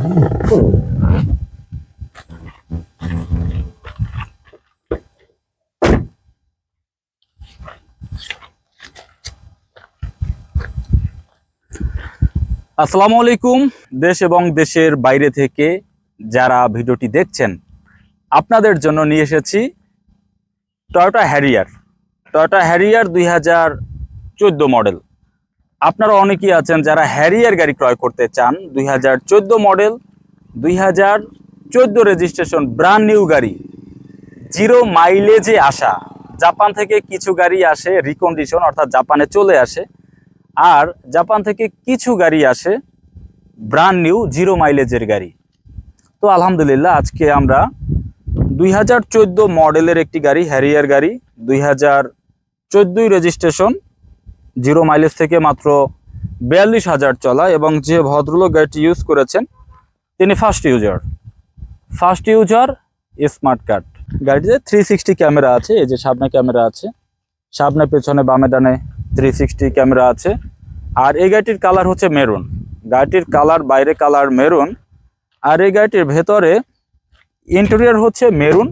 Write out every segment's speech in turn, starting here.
আসসালামু আলাইকুম, দেশ এবং দেশের বাইরে থেকে যারা ভিডিওটি দেখছেন, আপনাদের জন্য নিয়ে এসেছি টয়োটা হ্যারিয়ার টয়োটা হ্যারিয়ার দুই হাজার চোদ্দ মডেল। আপনারা অনেকেই আছেন যারা হ্যারিয়ার গাড়ি ক্রয় করতে চান। দুই হাজার চোদ্দ মডেল, দুই হাজার চোদ্দ রেজিস্ট্রেশন ব্রান্ড নিউ গাড়ি। জিরো মাইলেজে আসা। জাপান থেকে কিছু গাড়ি আসে রিকন্ডিশন অর্থাৎ জাপানে চলে আসে। আর জাপান থেকে কিছু গাড়ি আসে ব্রান্ড নিউ জিরো মাইলেজের গাড়ি। তো আলহামদুলিল্লাহ, আজকে আমরা দুই হাজার চোদ্দ মডেলের একটি গাড়ি, হ্যারিয়ার গাড়ি, দুই রেজিস্ট্রেশন জিরো মাইলেজ থেকে মাত্র বিয়াল্লিশ হাজার চলা এবং যে ভদ্রলোক গাড়িটি ইউজ করেছেন, তিনি first user first user smart card গাড়িতে থ্রি সিক্সটি ক্যামেরা আছে, এই যে সামনে ক্যামেরা আছে, সামনে, পেছনে, বামে, ডানে থ্রি সিক্সটি ক্যামেরা আছে। আর এই গাড়িটির কালার হচ্ছে মেরুন গাড়িটির কালার বাইরে কালার মেরুন আর এই গাড়িটির ভেতরে ইন্টেরিয়র হচ্ছে মেরুন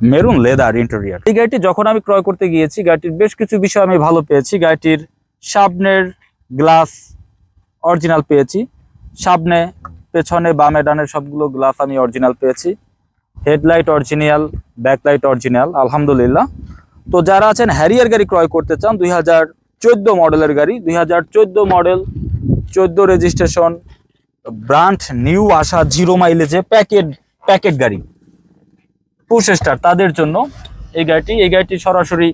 মেরুন লেদার ইন্টেরিয়র এই গাড়িটি যখন আমি ক্রয় করতে গিয়েছি, গাড়িটির বেশ কিছু বিষয় আমি ভালো পেয়েছি। গাড়িটির সামনের গ্লাস অরিজিনাল পেয়েছি। সামনে, পেছনে, বামে, ডানে সবগুলো গ্লাস আমি অরিজিনাল পেয়েছি। হেডলাইট অরিজিনাল ব্যাকলাইট অরিজিনাল আলহামদুলিল্লাহ। তো যারা আছেন হ্যারিয়ার গাড়ি ক্রয় করতে চান, দুই হাজার চোদ্দ মডেলের গাড়ি, দুই হাজার চোদ্দ মডেল, চোদ্দ রেজিস্ট্রেশন ব্রান্ড নিউ আসা জিরো মাইলেজে প্যাকেট প্যাকেট গাড়ি। পুশ স্টার তাদের জন্য এই গাড়িটি। এই গাড়িটি সরাসরি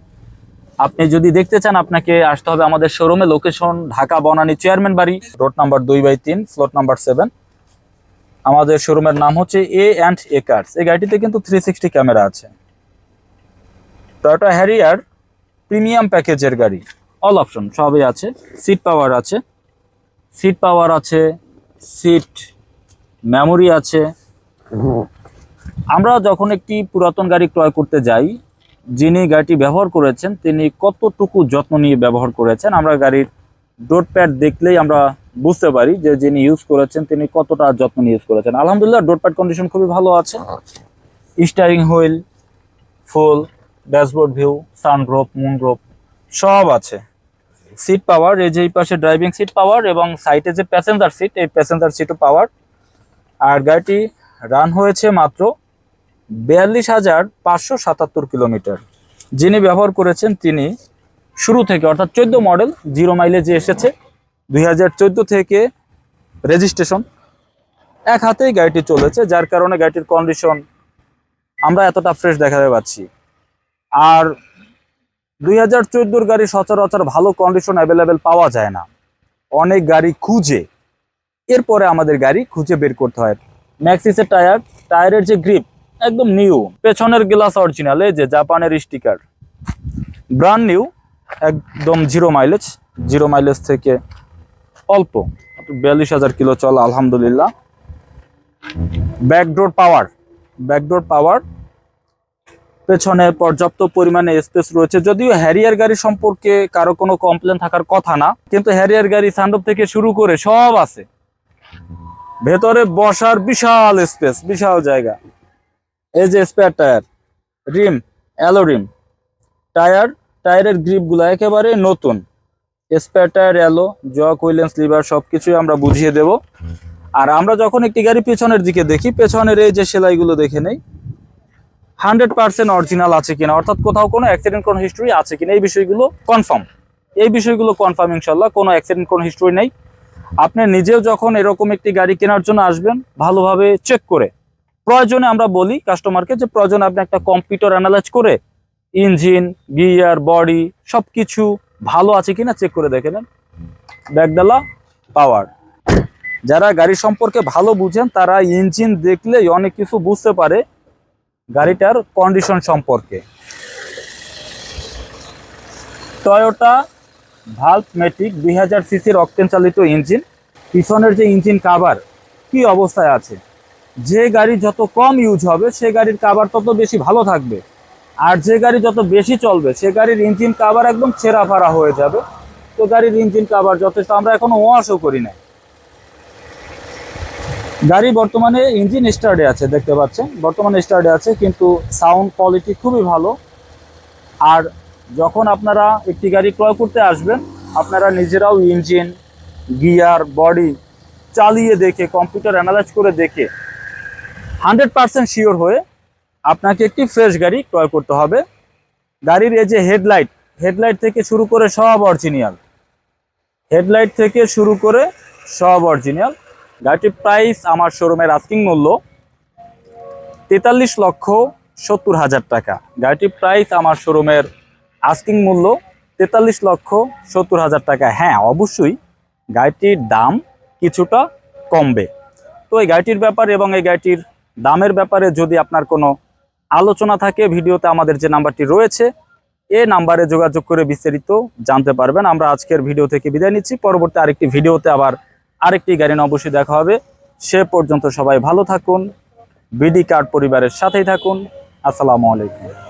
আপনি যদি দেখতে চান, আপনাকে আসতে হবে আমাদের শোরুমে লোকেশন ঢাকা বনানী চেয়ারম্যান বাড়ি রোড নাম্বার দুই বাই তিন ফ্লোর নাম্বার সেভেন আমাদের শোরুমের নাম হচ্ছে এ অ্যান্ড এ কার্স এই গাড়িটিতে কিন্তু থ্রি সিক্সটি ক্যামেরা আছে। টয়োটা হ্যারিয়ার প্রিমিয়াম প্যাকেজের গাড়ি। অল অপশন সবই আছে। সিট পাওয়ার আছে। সিট পাওয়ার আছে। সিট মেমোরি আছে। আমরা যখন একটি পুরাতন গাড়ি ক্রয় করতে যাই, যিনি গাড়িটি ব্যবহার করেছেন, তিনি কতটুকু যত্ন নিয়ে ব্যবহার করেছেন, আমরা গাড়ির ডোর প্যাড দেখলেই আমরা বুঝতে পারি যে যিনি ইউজ করেছেন, তিনি কতটা যত্ন নিয়ে ইউজ করেছেন। আলহামদুলিল্লাহ ডোর প্যাড কন্ডিশন খুবই ভালো আছে। Steering wheel full dashboard view সানগ্রোপ মুনগ্রোপ সব আছে। সিট পাওয়ার এই যে এই পাশে ড্রাইভিং সিট পাওয়ার এবং সাইডে যে প্যাসেঞ্জার সিট এই প্যাসেঞ্জার সিটও পাওয়ার আর গাড়িটি রান হয়েছে মাত্র বিয়াল্লিশ হাজার পাঁচশো সাতাত্তর কিলোমিটার। যিনি ব্যবহার করেছেন তিনি শুরু থেকে, অর্থাৎ চোদ্দ মডেল, জিরো মাইলেজে এসেছে। দুই হাজার চোদ্দ থেকে রেজিস্ট্রেশন এক হাতেই গাড়িটি চলেছে, যার কারণে গাড়িটির কন্ডিশন আমরা এতটা ফ্রেশ দেখাতে পাচ্ছি। আর দুই হাজার চোদ্দোর গাড়ি সচরাচর ভালো কন্ডিশন অ্যাভেলেবেল পাওয়া যায় না। অনেক গাড়ি খুঁজে, এরপরে আমাদের গাড়ি খুঁজে বের করতে হয়। ম্যাক্সিসের টায়ার টায়ারের যে গ্রিপ একদম নিউ পেছনের গ্লাস অরিজিনাল এই যে জাপানের স্টিকার ব্রান্ড নিউ একদম জিরো মাইলেজ জিরো মাইলেজ থেকে অল্প বিয়াল্লিশ হাজার কিলো চল, আলহামদুলিল্লাহ। ব্যাকডোর পাওয়ার ব্যাকডোর পাওয়ার পেছনে পর্যাপ্ত পরিমাণে স্পেস রয়েছে, যদিও হ্যারিয়ার গাড়ি সম্পর্কে কারও কোনো কমপ্লেন থাকার কথা না, কিন্তু হ্যারিয়ার গাড়ি সান্ডপ থেকে শুরু করে সব আছে। ভেতরে বসার বিশাল স্পেস বিশাল জায়গা। এই যে spare tyre rim alloy rim tyre টায়ারের গ্রিপগুলো একেবারে নতুন। স্পেয়ার টায়ার অ্যালো জক উইলেন্স লিভার সব কিছুই আমরা বুঝিয়ে দেব। আর আমরা যখন একটি গাড়ি পেছনের দিকে দেখি, পেছনের এই যে সেলাইগুলো দেখে নেই হান্ড্রেড পার্সেন্ট অরিজিনাল আছে কিনা, অর্থাৎ কোথাও কোনো অ্যাক্সিডেন্ট কোনো হিস্ট্রি আছে কিনা, এই বিষয়গুলো কনফার্ম এই বিষয়গুলো কনফার্ম ইনশাল্লাহ কোনো অ্যাক্সিডেন্ট কোনো হিস্ট্রি নেই। আপনি নিজেও যখন এরকম একটি গাড়ি কেনার জন্য আসবেন, ভালোভাবে চেক করে প্রয়োজনে আমরা বলি কাস্টমারকে যে প্রয়োজনে আপনি একটা কম্পিউটার অ্যানালাইজ করে ইঞ্জিন গিয়ার বডি সব কিছু ভালো আছে কিনা চেক করে দেখে নেন। ব্যাগডালা পাওয়ার যারা গাড়ি সম্পর্কে ভালো বুঝেন, তারা ইঞ্জিন দেখলেই অনেক কিছু বুঝতে পারে গাড়িটার কন্ডিশন সম্পর্কে। টয়োটা ভাল্ভ মেটিক দুই হাজার সিসির অক্টেন চালিত ইঞ্জিন পিছনের যে ইঞ্জিন কাভার কি অবস্থায় আছে? যে গাড়ি যত কম ইউজ হবে, সে গাড়ির কাভার তত বেশি ভালো থাকবে। আর যে গাড়ি যত বেশি চলবে, সে গাড়ির ইঞ্জিন কাভার একদম ছেঁড়া ফাড়া হয়ে যাবে। তো গাড়ির ইঞ্জিন কাভার যথেষ্ট, আমরা এখনও ওয়াশও করি না গাড়ি বর্তমানে ইঞ্জিন স্টার্টে আছে, দেখতে পাচ্ছেন? বর্তমানে স্টার্টে আছে, কিন্তু সাউন্ড কোয়ালিটি খুবই ভালো। আর যখন আপনারা একটি গাড়ি ক্রয় করতে আসবেন, আপনারা নিজেরাও ইঞ্জিন গিয়ার বডি চালিয়ে দেখে কম্পিউটার অ্যানালাইজ করে দেখে হান্ড্রেড পার্সেন্ট শিওর হয়ে আপনাকে একটি ফ্রেশ গাড়ি ক্রয় করতে হবে। গাড়ির এই যে হেডলাইট হেডলাইট থেকে শুরু করে সব অরিজিনাল। হেডলাইট থেকে শুরু করে সব অরিজিনাল। গাড়িটির প্রাইস আমার শোরুমের আস্কিং মূল্য তেতাল্লিশ লক্ষ সত্তর হাজার টাকা। গাড়িটির প্রাইস আমার শোরুমের আস্কিং মূল্য তেতাল্লিশ লক্ষ সত্তর হাজার টাকা। হ্যাঁ অবশ্যই গাড়িটির দাম কিছুটা কমবে। তো এই গাড়িটির ব্যাপার এবং এই গাড়িটির দামের ব্যাপারে যদি আপনার কোনো আলোচনা থাকে, ভিডিওতে আমাদের যে নাম্বারটি রয়েছে, এ নাম্বারে যোগাযোগ করে বিস্তারিত জানতে পারবেন। আমরা আজকের ভিডিও থেকে বিদায় নিচ্ছি। পরবর্তী আরেকটি ভিডিওতে আবার আরেকটি গাড়ি অবশ্যই দেখা হবে। সে পর্যন্ত সবাই ভালো থাকুন। বিডি কার্ড পরিবারের সাথেই থাকুন। আসসালামু আলাইকুম।